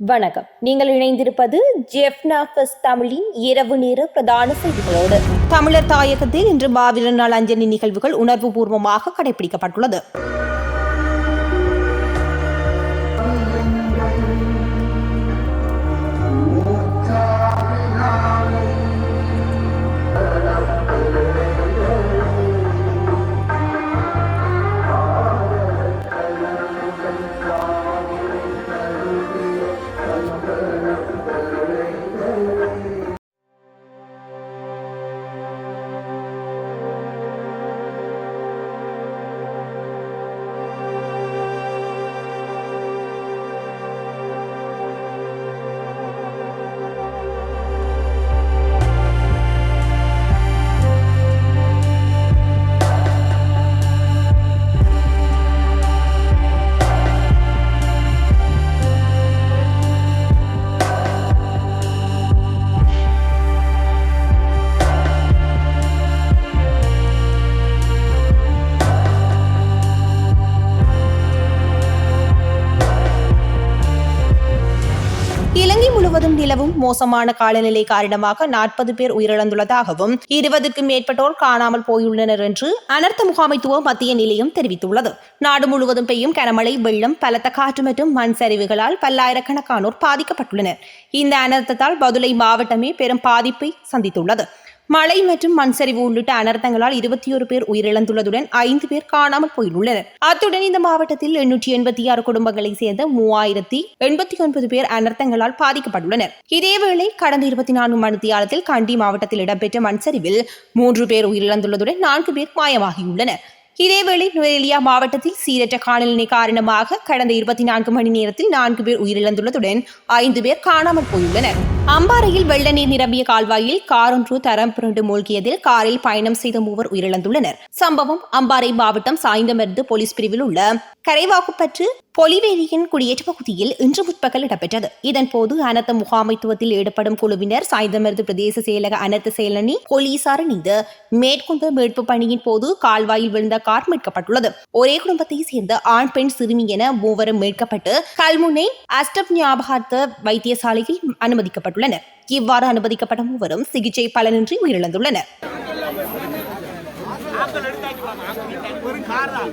வணக்கம். நீங்கள் இணைந்திருப்பது ஜெஃப்னா தமிழின் இரவு நேர பிரதான செய்திகளோடு. தமிழர் தாயகத்தில் இன்று மாவீரர் நாள் அஞ்சலி நிகழ்வுகள் உணர்வுபூர்வமாக கடைபிடிக்கப்பட்டுள்ளது. நிலவும் மோசமான காலநிலை காரணமாக நாற்பது பேர் உயிரிழந்துள்ளதாகவும் இருபதுக்கும் மேற்பட்டோர் காணாமல் போயுள்ளனர் என்று அனர்த்த முகாமைத்துவ மத்திய நிலையம் தெரிவித்துள்ளது. நாடு முழுவதும் பெய்யும் கனமழை வெள்ளம் பலத்த காற்று மற்றும் மண் சரிவுகளால் பல்லாயிரக்கணக்கானோர் பாதிக்கப்பட்டுள்ளனர். இந்த அனர்த்தத்தால் பதுளை மாவட்டமே பெரும் பாதிப்பை சந்தித்துள்ளது. மழை மற்றும் மண் சரிவு உள்ளிட்ட அனர்த்தங்களால் இருபத்தி ஒரு பேர் உயிரிழந்துள்ளதுடன் ஐந்து பேர் காணாமல் போயுள்ளனர். அத்துடன் இந்த மாவட்டத்தில் எண்ணூற்றி எண்பத்தி ஆறு குடும்பங்களைச் சேர்ந்த மூவாயிரத்தி எண்பத்தி ஒன்பது பேர் அனர்த்தங்களால் பாதிக்கப்பட்டுள்ளனர். இதேவேளை கடந்த இருபத்தி நான்கு மணி தியாலத்தில் கண்டி மாவட்டத்தில் இடம்பெற்ற மண் சரிவில் மூன்று பேர் உயிரிழந்துள்ளதுடன் நான்கு பேர் மாயமாகியுள்ளனர். இதேவேளை நுவரெலியா மாவட்டத்தில் சீரற்ற காலநிலை காரணமாக கடந்த இருபத்தி நான்கு மணி நேரத்தில் நான்கு பேர் உயிரிழந்துள்ளதுடன் ஐந்து பேர் காணாமல் போயுள்ளனர். அம்பாறையில் வெள்ள நீர் நிரம்பிய கால்வாயில் காரொன்று தரம் புரண்டு மூழ்கியதில் காரில் பயணம் செய்த மூவர் உயிரிழந்துள்ளனர். சம்பவம் அம்பாறை மாவட்டம் சாய்ந்தமர்ந்து போலீஸ் பிரிவில் உள்ள கரைவாக்குப்பற்று பொலிவேரியின் குடியேற்ற பகுதியில் இன்று முற்பகல் இடம்பெற்றது. இதன்போது அனர்த்த முகாமைத்துவத்தில் ஈடுபடும் குழுவினர் சாய்ந்தமர்ந்து பிரதேச செயலக அனர்த்த செயலணி போலீசார் இணைந்து மேற்கொண்ட மீட்பு பணியின் போது கால்வாயில் விழுந்த கார் மீட்கப்பட்டுள்ளது. ஒரே குடும்பத்தை சேர்ந்த ஆண் பெண் சிறுமி என மூவரும் மீட்கப்பட்டு கல்முனை அஸ்டப் ஞாபகார்த்த வைத்தியசாலையில் அனுமதிக்கப்பட்டுள்ளனர். இவ்வாறு அனுமதிக்கப்பட்ட மூவரும் சிகிச்சை பலனின்றி உயிரிழந்துள்ளனர். கார் தான்.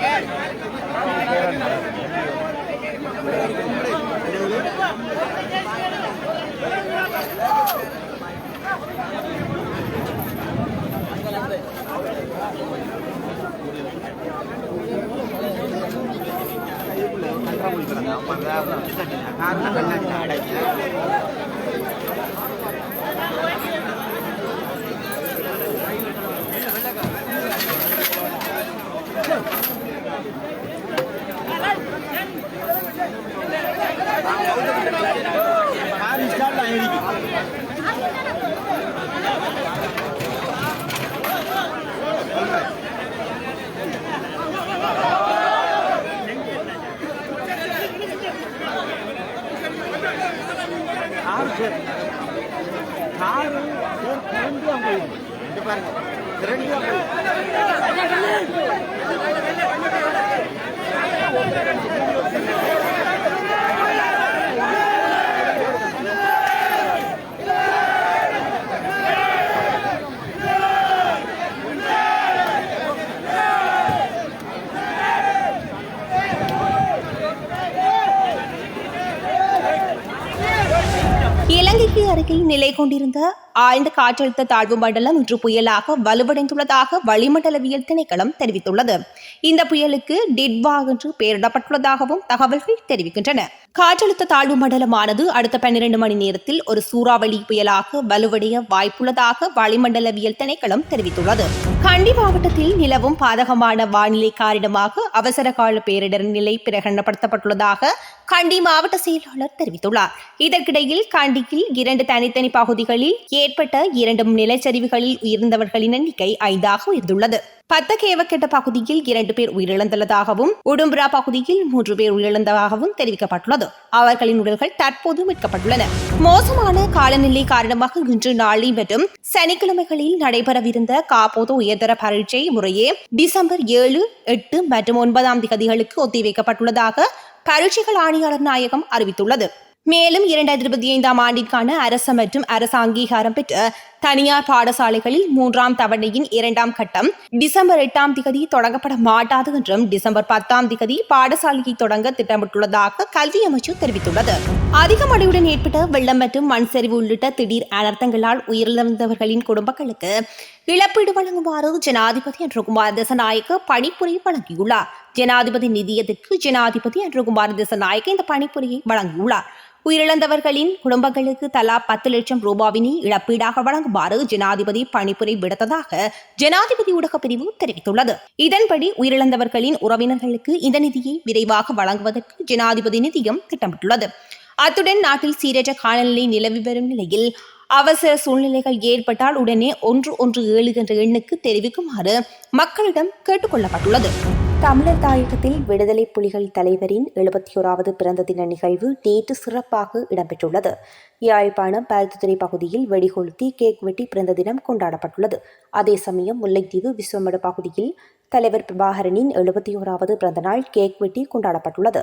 நாட்கள் ஒன்று அருகில் நிலை கொண்டிருந்த ஆழ்ந்த காற்றழுத்த தாழ்வு மண்டலம் இன்று புயலாக வலுவடைந்துள்ளதாக வளிமண்டலவியல் திணைக்களம் தெரிவித்துள்ளது. இந்த புயலுக்கு டிட்வா என்று பெயரிடப்பட்டுள்ளதாகவும் தகவல்கள் தெரிவிக்கின்றன. காற்றழுத்த தாழ்வு மண்டலமானது அடுத்த பன்னிரண்டு மணி நேரத்தில் ஒரு சூறாவளி புயலாக வலுவடைய வாய்ப்புள்ளதாக வளிமண்டலவியல் திணைக்களம் தெரிவித்துள்ளது. கண்டி மாவட்டத்தில் நிலவும் பாதகமான வானிலை காரணமாக அவசர கால பேரிடர் நிலை பிரகடனப்படுத்தப்பட்டுள்ளதாக கண்டி மாவட்ட செயலாளர் தெரிவித்துள்ளார். இதற்கிடையில் கண்டியில் இரண்டு தனித்தனி பகுதிகளில் ஏ ஏற்பட்ட இரண்டும் நிலச்சரிவுகளில் உயிர்ந்தவர்களின் எண்ணிக்கை ஐந்தாக உயர்ந்துள்ளது. பத்தகேவக்கெட்ட பகுதியில் இரண்டு பேர் உயிரிழந்துள்ளதாகவும் உடும்புரா பகுதியில் மூன்று பேர் உயிரிழந்ததாகவும் தெரிவிக்கப்பட்டுள்ளது. அவர்களின் உடல்கள் தற்போது மீட்கப்பட்டுள்ளன. மோசமான காலநிலை காரணமாக இன்று நாளை மற்றும் சனிக்கிழமைகளில் நடைபெறவிருந்த காப்போது உயர்தர பரீட்சை முறையே டிசம்பர் ஏழு எட்டு மற்றும் ஒன்பதாம் திகதிகளுக்கு ஒத்திவைக்கப்பட்டுள்ளதாக பரீட்சைகள் ஆணையாளர் நாயகம் அறிவித்துள்ளது. மேலும் இரண்டாயிரத்தி இருபத்தி ஐந்தாம் ஆண்டிற்கான அரச மற்றும் அரசு அங்கீகாரம் பெற்ற தனியார் பாடசாலைகளில் மூன்றாம் தவணையின் இரண்டாம் கட்டம் டிசம்பர் எட்டாம் திகதி தொடங்கப்பட மாட்டாது என்றும் டிசம்பர் பத்தாம் திகதி பாடசாலையை தொடங்க திட்டமிட்டுள்ளதாக கல்வி அமைச்சர் தெரிவித்துள்ளது. அதிக மழையுடன் ஏற்பட்ட வெள்ளம் மற்றும் மண் சரிவு உள்ளிட்ட திடீர் அனர்த்தங்களால் உயிரிழந்தவர்களின் குடும்பங்களுக்கு இழப்பீடு வழங்குமாறு ஜனாதிபதி அன்றுகுமார் தசநாயக்க பணிப்புரை வழங்கியுள்ளார். ஜனாதிபதி நிதியத்திற்கு ஜனாதிபதி அன்றுகுமார் திசநாயக்க இந்த பணிப்புரையை வழங்கியுள்ளார். உயிரிழந்தவர்களின் குடும்பங்களுக்கு தலா பத்து லட்சம் ரூபாவினை இழப்பீடாக வழங்குமாறு ஜனாதிபதி பணிப்புரை விடுத்ததாக ஜனாதிபதி ஊடகப் பிரிவு தெரிவித்துள்ளது. இதன்படி உயிரிழந்தவர்களின் உறவினர்களுக்கு இந்த நிதியை விரைவாக வழங்குவதற்கு ஜனாதிபதி நிதியம் திட்டமிட்டுள்ளது. அத்துடன் நாட்டில் சீரற்ற காலநிலை நிலவி வரும் நிலையில் அவசர சூழ்நிலைகள் ஏற்பட்டால் உடனே ஒன்று ஒன்று ஏழு என்ற எண்ணுக்கு தெரிவிக்குமாறு மக்களிடம் கேட்டுக்கொள்ளப்பட்டுள்ளது. தமிழர் தாயகத்தில் விடுதலை புலிகள் தலைவரின் எழுபத்தி ஓராவது பிறந்த தின நிகழ்வு நேற்று சிறப்பாக இடம்பெற்றுள்ளது. யாழ்ப்பாணம் பருத்துத்துறை பகுதியில் வெடிகொளுத்தி கேக் வெட்டி பிறந்த தினம் கொண்டாடப்பட்டுள்ளது. அதே சமயம் முல்லைத்தீவு விஸ்வமடு பகுதியில் தலைவர் பிரபாகரனின் எழுபத்தி ஓராவது பிறந்த நாள் கேக் வெட்டி கொண்டாடப்பட்டுள்ளது.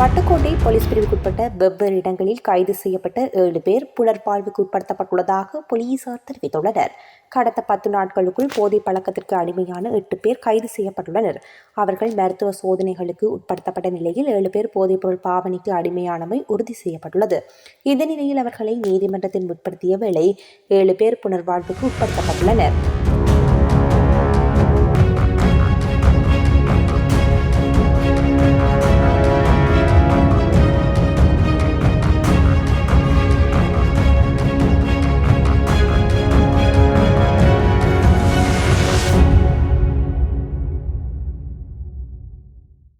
Vaddukoddai police பிரிவுக்குட்பட்ட வெவ்வேறு இடங்களில் கைது செய்யப்பட்ட ஏழு பேர் புனர்வாழ்வுக்கு உட்படுத்தப்பட்டுள்ளதாக போலீசார் தெரிவித்துள்ளனர். கடந்த பத்து நாட்களுக்குள் போதை பழக்கத்திற்கு அடிமையான எட்டு பேர் கைது செய்யப்பட்டுள்ளனர். அவர்கள் மருத்துவ சோதனைகளுக்கு உட்படுத்தப்பட்ட நிலையில் ஏழு பேர் போதைப்பொருள் பாவனைக்கு அடிமையானமை உறுதி செய்யப்பட்டுள்ளது. இந்த நிலையில் அவர்களை நீதிமன்றத்தில் முற்படுத்திய வேளை ஏழு பேர் புனர்வாழ்வுக்கு உட்படுத்தப்பட்டுள்ளனர்.